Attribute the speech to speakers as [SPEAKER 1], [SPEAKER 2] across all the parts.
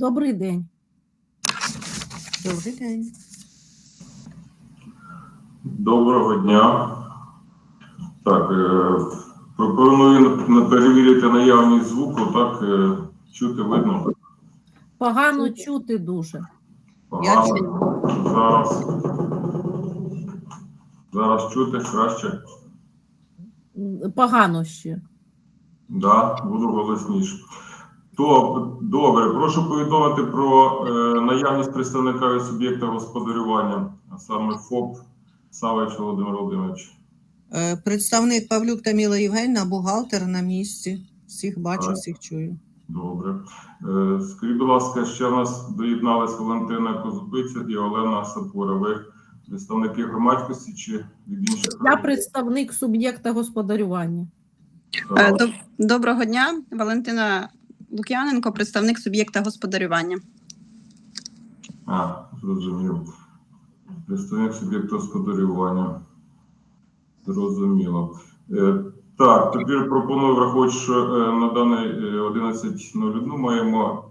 [SPEAKER 1] Добрий день.
[SPEAKER 2] Добрий день.
[SPEAKER 3] Доброго дня. Так, е, пропоную перевірити наявність звуку, так, е, чути видно.
[SPEAKER 1] Погано
[SPEAKER 2] Чути.
[SPEAKER 1] чути дуже.
[SPEAKER 2] Я
[SPEAKER 3] Погано. Зараз. Зараз чути краще.
[SPEAKER 1] Погано ще.
[SPEAKER 3] Да, буду голосніше. То, добре, прошу повідомити про е, наявність представника від суб'єкта господарювання, а саме ФОП Савич Володимир Володимирович.
[SPEAKER 2] Е, Представник Павлюк Таміла Євгенівна, бухгалтер на місці. Всіх бачу,
[SPEAKER 3] Так.
[SPEAKER 2] всіх чую.
[SPEAKER 3] Добре. Е, Скажіть, будь ласка, ще в нас доєдналась Валентина Козубиця і Олена Сапура. Ви представники громадськості чи від інших?
[SPEAKER 1] Я представник суб'єкта господарювання.
[SPEAKER 4] Е, доб- Доброго дня, Валентина Лук'яненко, представник суб'єкта господарювання.
[SPEAKER 3] А, зрозумів. Представник суб'єкту господарювання. Зрозуміло. Е, Так, тепер пропоную враховувати, що е, на даний е, 11.01 маємо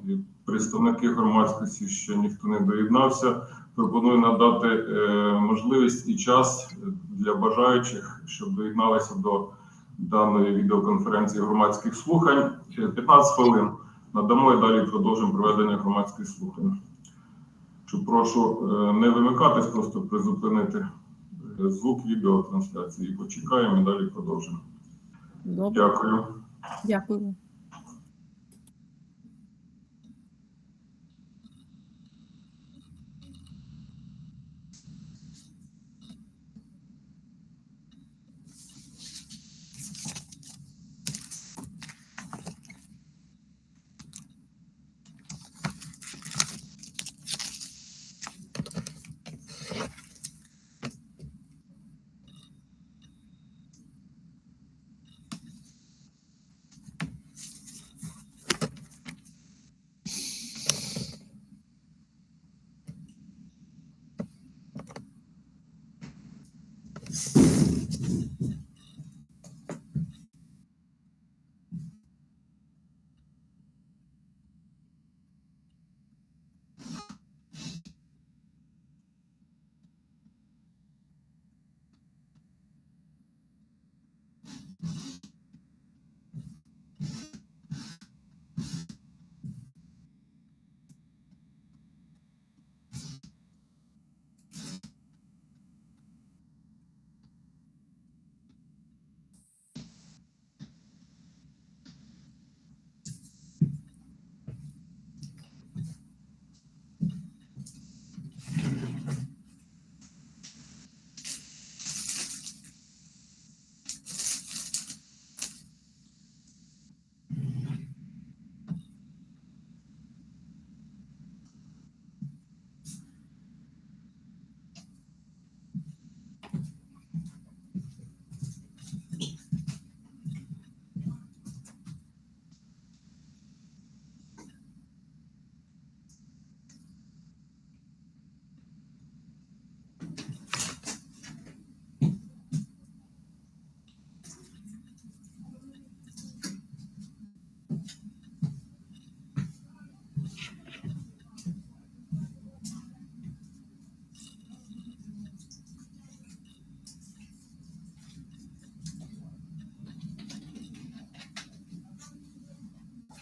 [SPEAKER 3] представники громадськості, ще ніхто не доєднався. Пропоную надати е, можливість і час для бажаючих, щоб доєдналися до даної відеоконференції громадських слухань. Е, 15 хвилин надамо і далі продовжимо проведення громадських слухань. Що прошу е, не вимикатись, просто призупинити е, звук відеотрансляції. Почекаємо і далі продовжимо.
[SPEAKER 1] Добре,
[SPEAKER 3] Дякую.
[SPEAKER 1] дякую.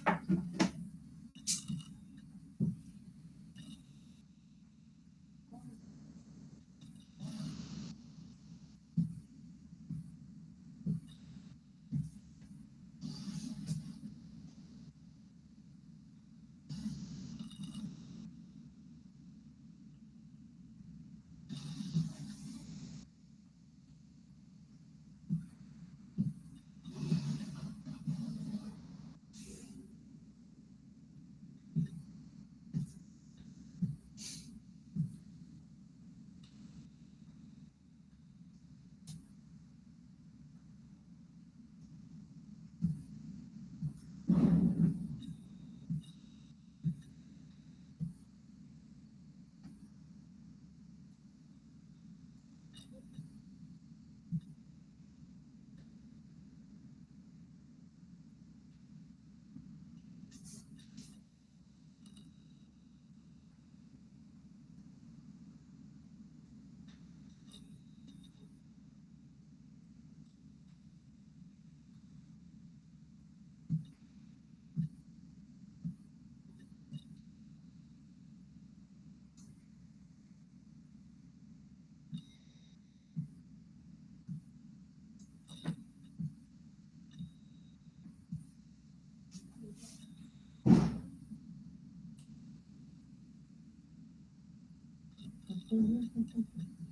[SPEAKER 1] Thank you.
[SPEAKER 2] Mm-hmm.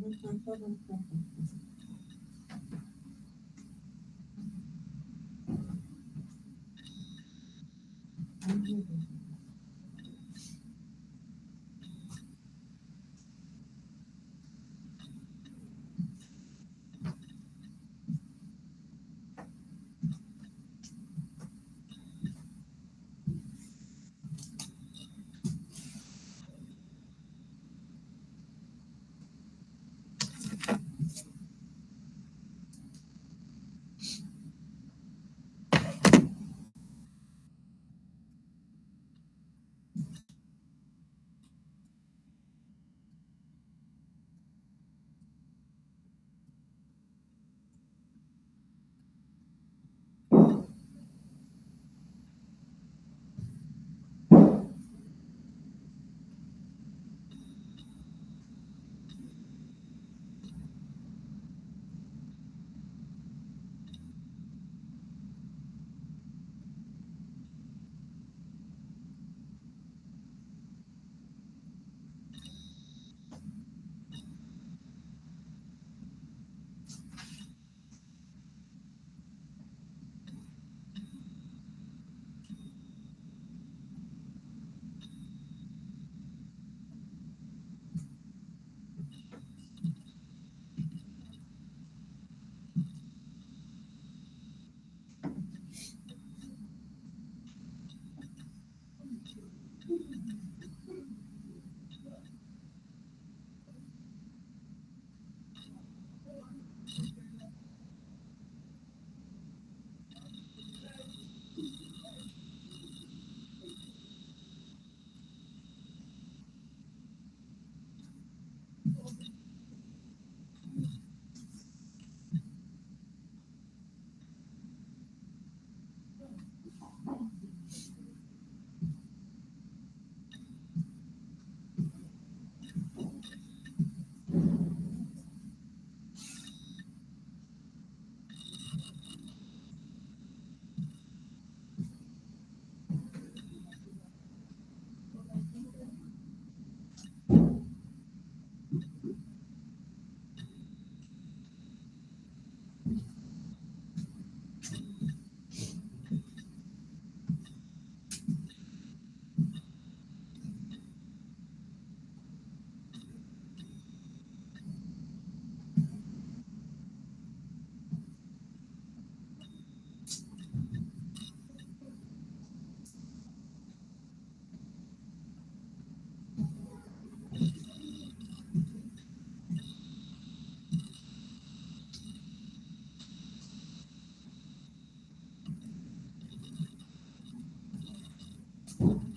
[SPEAKER 2] 我们想说的多。Thank you.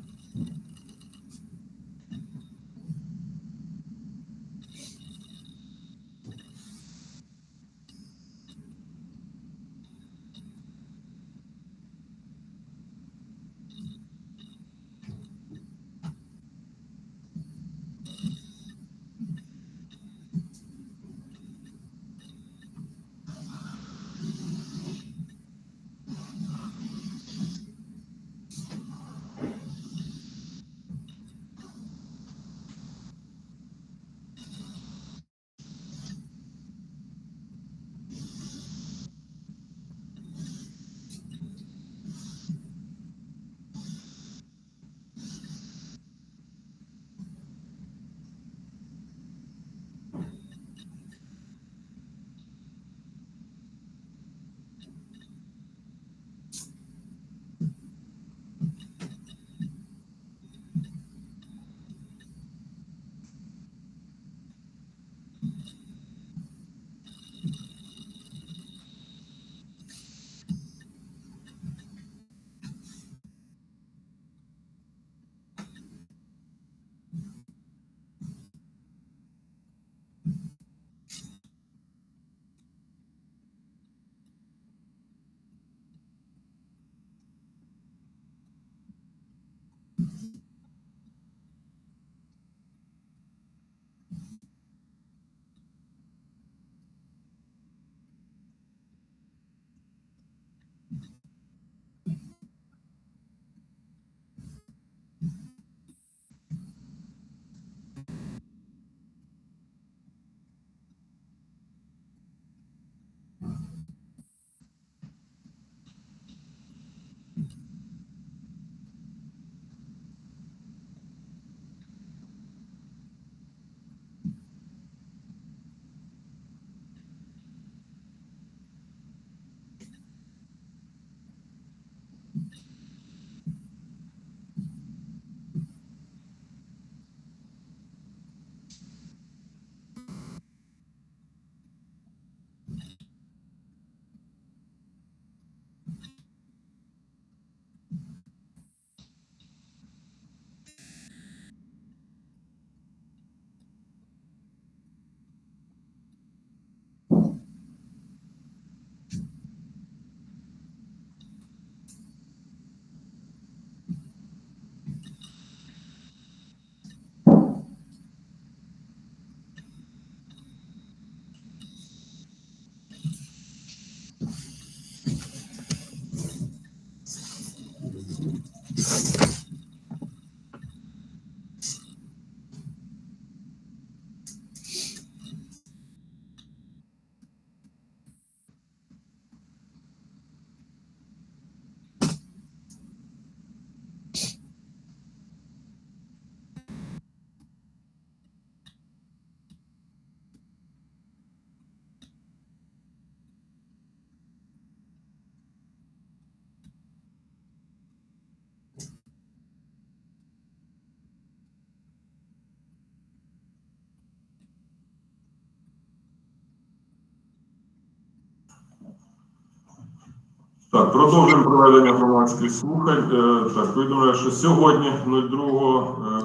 [SPEAKER 3] Так, продовжуємо проведення громадських слухань. Е, Так, повідомляю, що сьогодні, 02 е,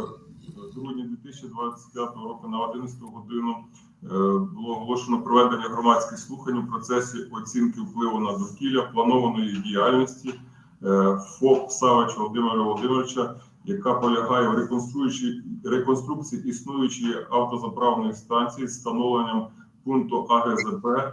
[SPEAKER 3] грудня 2025 року на 11 годину е, було оголошено проведення громадських слухань у процесі оцінки впливу на довкілля планованої діяльності ФОП Савич Володимира Володимировича, яка полягає в реконструкції існуючої автозаправної станції з встановленням пункту АГЗБ е,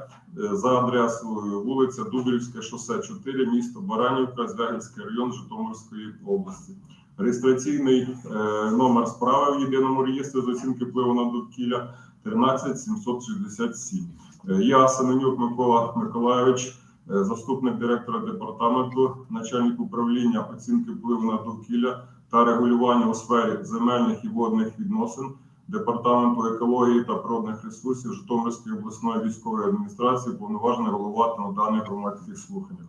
[SPEAKER 3] за адресою вулиця Дубрівське шосе 4, місто Баранівка, Звягельський район Житомирської області. Реєстраційний е, номер справи в єдиному реєстрі з оцінки впливу на довкілля 13767. Е, Я Семенюк Микола Миколайович, заступник директора департаменту, начальник управління оцінки впливу на довкілля та регулювання у сфері земельних і водних відносин департаменту екології та природних ресурсів Житомирської обласної військової адміністрації повноважений головувати на даних громадських слуханнях.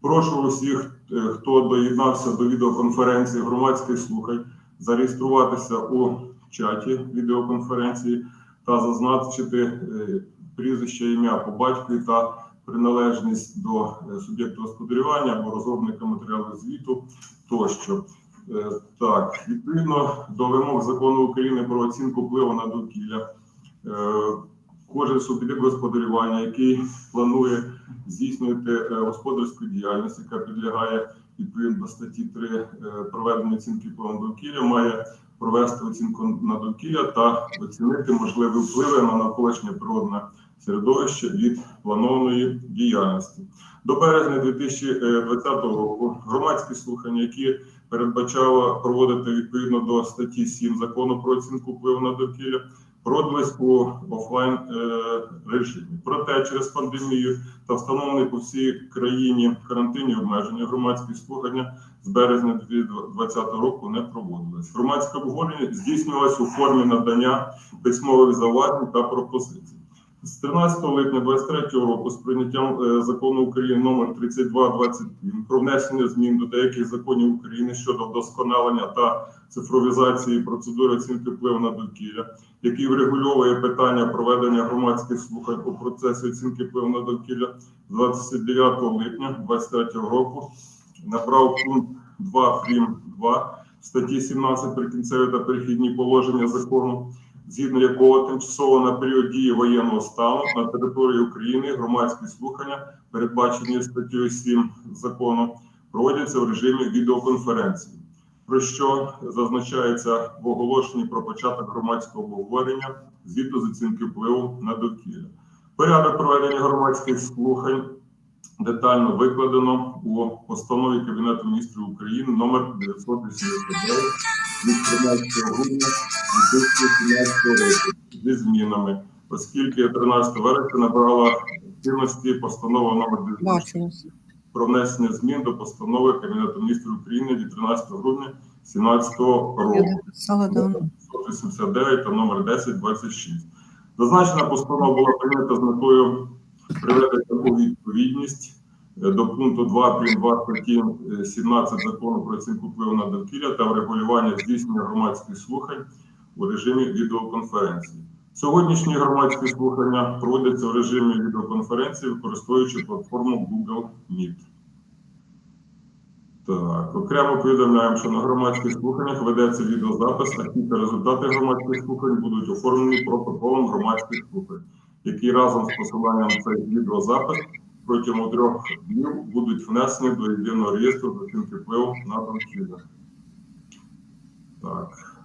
[SPEAKER 3] Прошу усіх, е, хто доєднався до відеоконференції громадських слухань, зареєструватися у чаті відеоконференції та зазначити е, прізвище, ім'я по батькові та приналежність до е, суб'єкту господарювання або розробника матеріалу звіту тощо. Е, Так, відповідно до вимог закону України про оцінку впливу на довкілля, е, кожен суб'єкт господарювання, який планує здійснювати е, господарську діяльність, яка підлягає відповідно до статті 3 е, проведення оцінки впливу на довкілля, має провести оцінку на довкілля та оцінити можливі впливи на навколишнє природне середовище від планованої діяльності. До березня 2020 року громадські слухання, які передбачало проводити відповідно до статті 7 закону про оцінку впливу на довкілля, проводились у офлайн е, режимі. Проте через пандемію та встановлені по всій країні карантинні обмеження громадські слухання з березня 2020 року не проводились. Громадське обговорення здійснювалось у формі надання письмових зауважень та пропозицій. З 13 липня 2023 року з прийняттям е, закону України номер 3227 про внесення змін до деяких законів України щодо вдосконалення та цифровізації процедури оцінки впливу на довкілля, який врегульовує питання проведення громадських слухань у процесі оцінки впливу на довкілля з 29 липня 2023 року набрав пункт 2 прим. 2 статті 17 прикінцеві та перехідні положення закону згідно якого тимчасово на період дії воєнного стану на території України громадські слухання, передбачені статтею 7 закону, проводяться в режимі відеоконференції, про що зазначається в оголошенні про початок громадського обговорення звіту з оцінки впливу на довкілля. Порядок проведення громадських слухань детально викладено у постанові Кабінету міністрів України номер 989 від 13 грудня 2017 року зі змінами, оскільки 13 вересня набрала чинності постанова номер 9
[SPEAKER 2] Бачу.
[SPEAKER 3] про внесення змін до постанови Кабінету міністрів України від 13 грудня 2017 року.
[SPEAKER 2] Я написала давно.
[SPEAKER 3] 189 та номер 1026. Зазначена постанова була прийнята з метою приведення у відповідність е, до пункту 2 прим. 2 статті е, 17 закону про оцінку впливу на довкілля та врегулювання здійснення громадських слухань у режимі відеоконференції. Сьогоднішні громадські слухання проводяться в режимі відеоконференції, використовуючи платформу Google Meet. Так, окремо повідомляємо, що на громадських слуханнях ведеться відеозапис, а ті та результати громадських слухань будуть оформлені протоколом громадських слухань, які разом з посиланням цей відеозапис протягом трьох днів будуть внесені до єдиного реєстру оцінки впливу на довкілля. Так.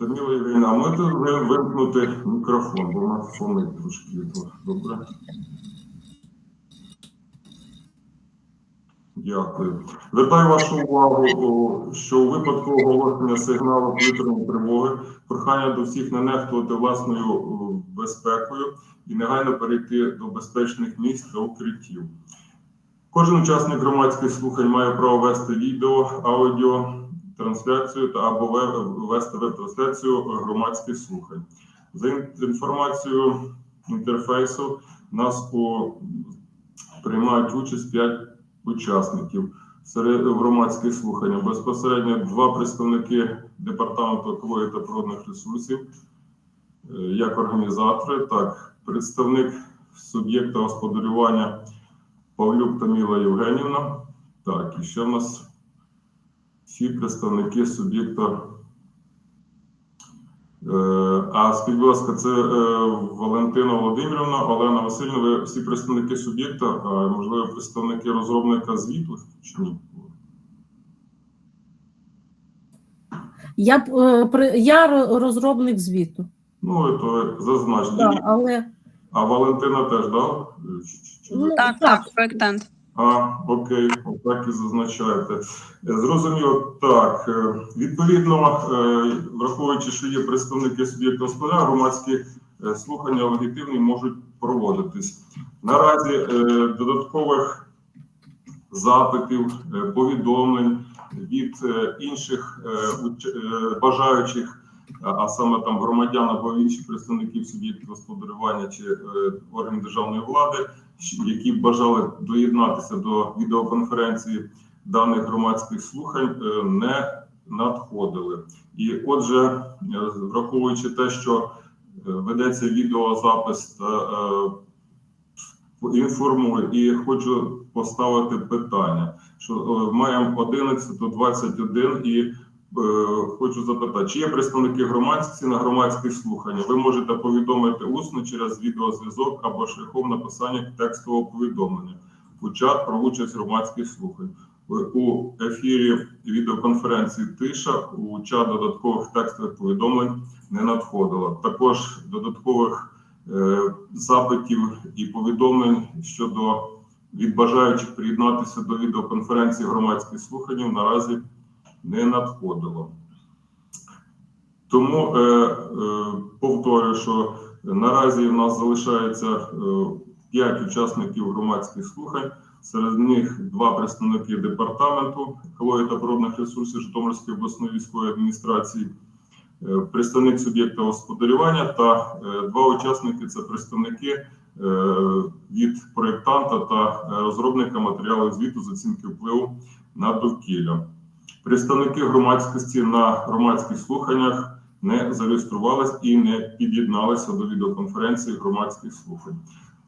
[SPEAKER 3] Даніла Євгенівна, а можете вимкнути мікрофон, бо у нас фонить трошки. Добре. Дякую. Звертаю вашу увагу, що у випадку оголошення сигналу повітряної тривоги прохання до всіх не нехтувати власною безпекою і негайно перейти до безпечних місць та укриттів. Кожен учасник громадських слухань має право вести відео, аудіо, трансляцію та або вести веб-трансляцію громадських слухань. За інформацією інтерфейсу, нас приймають участь 5 учасників серед громадських слухань. Безпосередньо два представники департаменту екології та природних ресурсів, е, як організатори, так представник суб'єкта господарювання Павлюк Таміла Євгенівна. Так, і ще в нас всі представники суб'єкта. Е, А скажіть, будь ласка, це е, Валентина Володимирівна, Олена Васильівна, ви всі представники суб'єкта, а можливо, представники розробника звіту чи ні?
[SPEAKER 1] Я, е, я розробник звіту,
[SPEAKER 3] Ну, то зазначте.
[SPEAKER 1] да, але
[SPEAKER 3] А Валентина теж, да? Чи- чи- чи-
[SPEAKER 1] Ну,
[SPEAKER 4] Так,
[SPEAKER 1] так.
[SPEAKER 4] так, проєктант.
[SPEAKER 3] А, окей, отак і зазначаєте. Е, Зрозуміло, так. е, Відповідно, е, враховуючи, що є представники суб'єкту господаря, громадські слухання легітимні можуть проводитись. Наразі додаткових запитів, повідомлень від інших бажаючих, а- саме там громадян або інших представників суб'єктів господарювання чи органів державної влади, які бажали доєднатися до відеоконференції даних громадських слухань, е, не надходили. І отже, е, враховуючи те, що е, ведеться відеозапис інформую і хочу поставити питання, що маємо 11.21 і е, хочу запитати, чи є представники громадськості на громадських слуханнях? Ви можете повідомити усно через відеозв'язок або шляхом написання текстового повідомлення у чат про участь громадських слухань. У ефірі відеоконференції Тиша у чат додаткових текстових повідомлень не надходило. Також додаткових е, запитів і повідомлень щодо від бажаючих приєднатися до відеоконференції громадських слухань наразі не надходило. Тому е, е, повторюю, що наразі в нас залишається 5 учасників громадських слухань. Серед них два представники департаменту екології та природних ресурсів Житомирської обласної військової адміністрації, е, представник суб'єкта господарювання та е, два учасники це представники е, від проєктанта та е, розробника матеріалів звіту з оцінки впливу на довкілля. Представники громадськості на громадських слуханнях не зареєструвались і не під'єдналися до відеоконференції громадських слухань.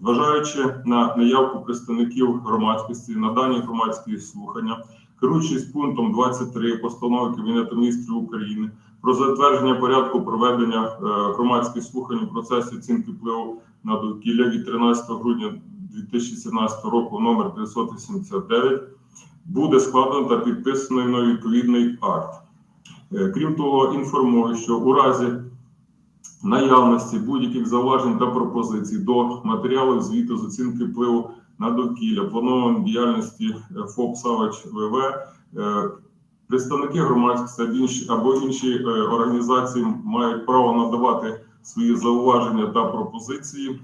[SPEAKER 3] Зважаючи на наявку представників громадськості на дані громадські слухання, керуючись пунктом 23 постанови Кабінету міністрів України про затвердження порядку проведення е, громадських слухань у процесі оцінки впливу на довкілля від 13 грудня 2017 року номер 989 буде складено та підписано відповідний акт. Е, Крім того, інформую, що у разі наявності будь-яких зауважень та пропозицій до матеріалів звіту з оцінки впливу на довкілля, планованої діяльності е, ФОП «Савач ВВ, е, представники громадськості або інші, організації мають право надавати свої зауваження та пропозиції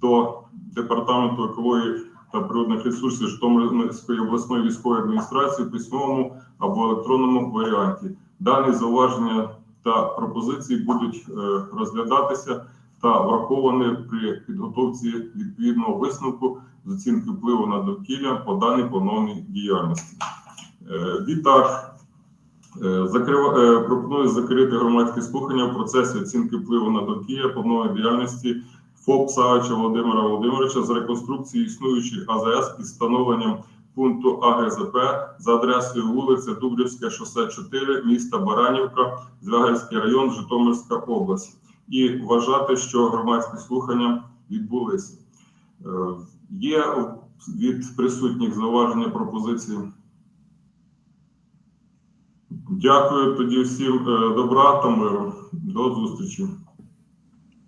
[SPEAKER 3] до департаменту екології та природних ресурсів Житомирської обласної військової адміністрації в письмовому або електронному варіанті. Дані зауваження та пропозиції будуть е, розглядатися та враховані при підготовці відповідного висновку з оцінки впливу на довкілля по даній планованій діяльності. Е, Відтак, е, е, пропоную закрити громадські слухання в процесі оцінки впливу на довкілля планованої діяльності ФОП Савича Володимира Володимировича з реконструкції існуючих АЗС із встановленням пункту АГЗП за адресою вулиця Дубрівське, шосе 4, міста Баранівка, Звягельський район, Житомирська область. І вважати, що громадські слухання відбулися. Е, Є від присутніх зауваження пропозиції. Дякую тоді всім е, добра та миру. До зустрічі.